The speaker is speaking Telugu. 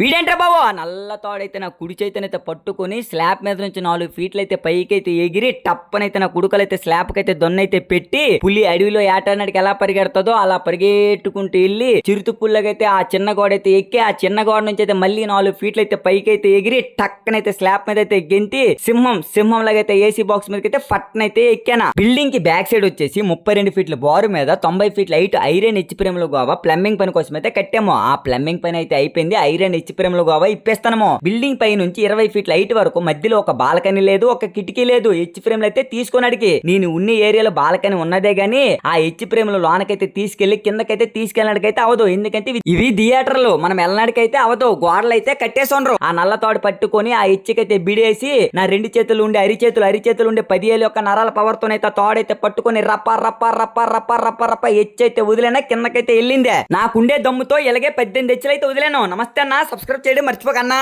వీడేంట్రా బాబు? ఆ నల్ల తాడైతే నా కుడి చేతనైతే పట్టుకొని స్లాబ్ మీద నుంచి నాలుగు ఫీట్లైతే పైకైతే ఎగిరి టప్పనైతే నా కుడుకలైతే స్లాబ్ కైతే దొన్నైతే పెట్టి పులి అడవిలో ఏటాడికి ఎలా పరిగెడతదో అలా పరిగెట్టుకుంటూ వెళ్ళి చిరుతు పుల్లగైతే ఆ చిన్న గోడ అయితే ఎక్కి ఆ చిన్న గోడ నుంచి అయితే మళ్ళీ నాలుగు ఫీట్లైతే పైకైతే ఎగిరి టక్కనైతే స్లాబ్ మీద అయితే గెంతి సింహం సింహం లాగైతే ఏసీ బాక్స్ మీదకి అయితే ఫట్నైతే ఎక్కానా. బిల్డింగ్కి బ్యాక్ సైడ్ వచ్చేసి ముప్పై రెండు ఫీట్ల బారు మీద తొంభై ఫీట్ల హైట్ ఐరన్ హెచ్ ప్రేమలు గోవా ప్లంబింగ్ పని కోసం అయితే కట్టాము. ఆ ప్లంబింగ్ పని అయితే అయిపోయింది. ఐరన్ హెచ్ ప్రేమలు గోవా ఇప్పేస్తానమో. బిల్డింగ్ పై నుంచి ఇరవై ఫీట్ల హైట్ వరకు మధ్యలో ఒక బాల్కనీ లేదు ఒక కిటికీ లేదు. హెచ్ ఫ్రేమ్లు అయితే తీసుకొని అడిగి నేను ఉన్న ఏరియాలో బాల్కనీ ఉన్నదే గానీ ఆ హెచ్ ఫ్రేమ్లు లోనకైతే తీసుకెళ్ళి కిందకైతే తీసుకెళ్ళడానికైతే అవదు. ఎందుకంటే ఇవి- థియేటర్లు. మనం వెళ్ళడానికైతే అవదు. గోడలు అయితే కట్టేసోనరు ఆ నల్ల తాడు పట్టుకొని ఆ హెచ్చుకైతే బిడేసి నా రెండు చేతులు ఉండే అరి చేతులు అరి చేతులు ఉండే పదివేల యొక్క నరాల పవర్ తోనైతే తాడైతే పట్టుకొని రప్ప రప్ప రప్ప రప్ప రప్ప రప్ప హెచ్ అయితే వదిలేనా కిందకైతే వెళ్ళిందే. నాకుండే దమ్ముతో ఇలాగే పద్దెనిమిది హెచ్చులు అయితే వదిలేను. నమస్తే నా సబ్స్క్రైబ్ చేయడం మర్చిపోకన్నా